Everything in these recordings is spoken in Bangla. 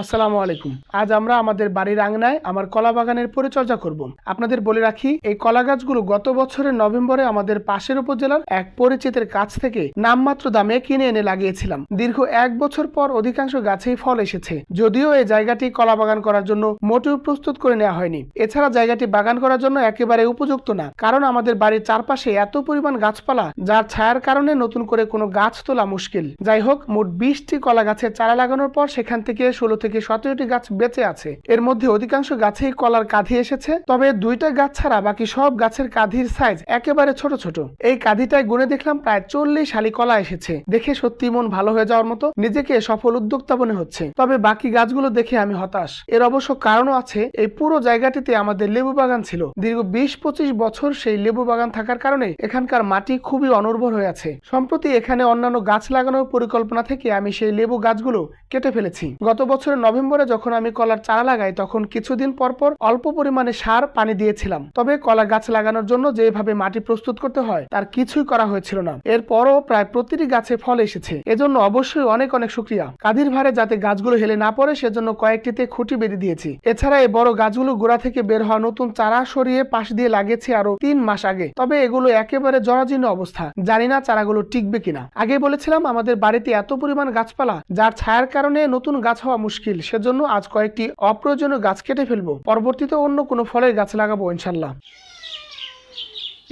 আসসালামু আলাইকুম। আজ আমরা আমাদের বাড়ির আঙনায় আমার কলা বাগানের পরিচর্যা করব। আপনাদের বলে রাখি, এই কলা গাছগুলো গত বছরের নভেম্বরে আমাদের পাশের উপজেলার এক পরিচিতের কাছ থেকে নামমাত্র দামে কিনে এনে লাগিয়েছিলাম। দীর্ঘ এক বছর পর অধিকাংশ গাছেই ফল এসেছে। যদিও এই জায়গাটি কলা বাগান করার জন্য মোটেও প্রস্তুত করে নেওয়া হয়নি। এছাড়া জায়গাটি বাগান করার জন্য একেবারে উপযুক্ত না, কারণ আমাদের বাড়ির চারপাশে এত পরিমাণ গাছপালা, যার ছায়ার কারণে নতুন করে কোনো গাছ তোলা মুশকিল। যাই হোক, মোট বিশটি কলা গাছের চারা লাগানোর পর সেখান থেকে ষোলো থেকে সতেরোটি গাছ বেঁচে আছে। এর মধ্যে অধিকাংশ গাছেই কলার কাঁধি এসেছে, তবে দুইটা গাছ ছাড়া বাকি সব গাছের কাঁধির সাইজ একেবারে ছোট ছোট। এই কাঁধিটায় গুনে দেখলাম প্রায় চল্লিশ হালি কলা এসেছে। দেখে সত্যি মন ভালো হয়ে যাওয়ার মতো নিজেকে সফল উদ্যোক্তা মনে হচ্ছে। তবে বাকি গাছগুলো দেখে আমি হতাশ। এর অবশ্য কারণও আছে, এই পুরো জায়গাটিতে আমাদের লেবু বাগান ছিল। দীর্ঘ বিশ পঁচিশ বছর সেই লেবু বাগান থাকার কারণে এখানকার মাটি খুবই অনুর্বর হয়ে আছে। সম্প্রতি এখানে অন্যান্য গাছ লাগানোর পরিকল্পনা থেকে আমি সেই লেবু গাছগুলো কেটে ফেলেছি। গত বছরের নভেম্বরে যখন আমি কলার চারা লাগাই, তখন কিছুদিন পর পর অল্প পরিমাণে সার পানি দিয়েছিলাম। তবে কলা গাছ লাগানোর জন্য যেভাবে মাটি প্রস্তুত করতে হয়, তার কিছুই করা হয়েছিল না। এরপরও প্রায় প্রতিটি গাছে ফল এসেছে। এজন্য অবশ্যই অনেক অনেক শুক্রিয়া। কাঁধির ভারে যাতে গাছগুলো হেলে না পড়ে, সেজন্য কয়েকটিতে খুঁটি বেঁধে দিয়েছি। এছাড়া এই বড় গাছগুলো গোড়া থেকে বের হওয়া নতুন চারা সরিয়ে পাশ দিয়ে লাগিয়েছি আরও তিন মাস আগে। তবে এগুলো একেবারে জরাজীর্ণ অবস্থা। জানি না চারাগুলো টিকবে কিনা। আগে বলেছিলাম, আমাদের বাড়িতে এত পরিমাণ গাছপালা, যার ছায়ার কারণে নতুন গাছ হওয়া মুশকিল। সেজন্য আজ কয়েকটি অপ্রয়োজনীয় গাছ কেটে ফেলব। পরবর্তীতে অন্য কোনো ফলের গাছ লাগাবো ইনশাল্লাহ।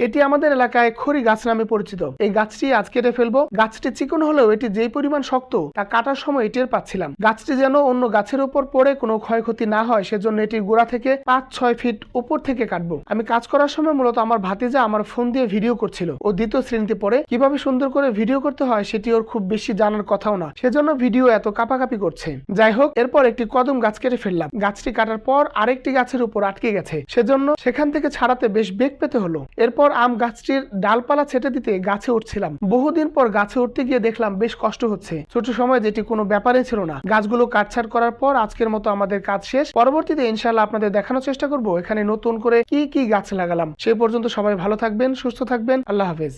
এটি আমাদের এলাকায় খড়ি গাছ নামে পরিচিত। এই গাছটি আজ কেটে ফেলব। গাছটি চিকন হলেও এটি যেই পরিমাণ শক্ত, তা কাটার সময় টের পাচ্ছিলাম। গাছটি যেন অন্য গাছের উপর পড়ে কোনো ক্ষয়ক্ষতি না হয়, সেজন্য এটির গোড়া থেকে পাঁচ ছয় ফিট উপর থেকে কাটবো। আমি কাজ করার সময় মূলত আমার ভাতিজা আমার ফোন দিয়ে ভিডিও করছিল। ও দ্বিতীয় শ্রেণীতে পড়ে। কীভাবে সুন্দর করে ভিডিও করতে হয় সেটি ওর খুব বেশি জানার কথাও না। সেজন্য ভিডিও এত কাপাকাপি করছে। যাই হোক, এরপর একটি কদম গাছ কেটে ফেললাম। গাছটি কাটার পর আরেকটি গাছের উপর আটকে গেছে। সেজন্য সেখান থেকে ছাড়াতে বেশ বেগ পেতে হলো। এরপর আম গাছটির ডালপালা ছেটে দিতে গাছে উঠছিলাম। বহুদিন পর গাছে উঠতে গিয়ে দেখলাম বেশ কষ্ট হচ্ছে। ছোট সময় যেটি কোনো ব্যাপারে ছিল না। গাছগুলো কাটছাড় করার পর আজকের মতো আমাদের কাজ শেষ। পরবর্তীতে ইনশাল্লাহ আপনাদের দেখানোর চেষ্টা করব এখানে নতুন করে কি কি গাছ লাগালাম। সে পর্যন্ত সবাই ভালো থাকবেন, সুস্থ থাকবেন। আল্লাহ হাফেজ।